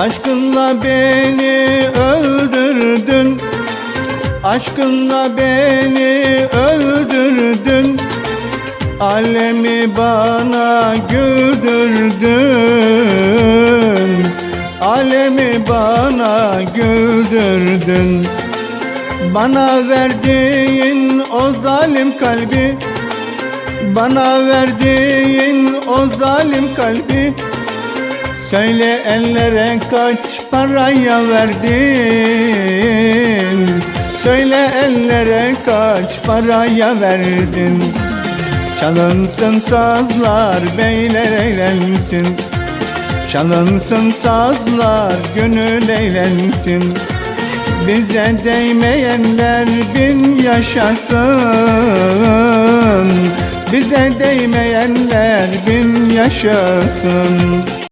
Aşkınla beni öldürdün. Aşkınla beni öldürdün. Alemi bana güldürdün. Alemi bana güldürdün. Bana verdiğin o zalim kalbi Bana verdiğin o zalim kalbi Söyle ellere kaç paraya verdin? Söyle ellere kaç paraya verdin? Çalınsın sazlar beyler eğlensin. Çalınsın sazlar gönül eğlensin. Bize değmeyenler bin yaşasın. Bize değmeyenler bin yaşasın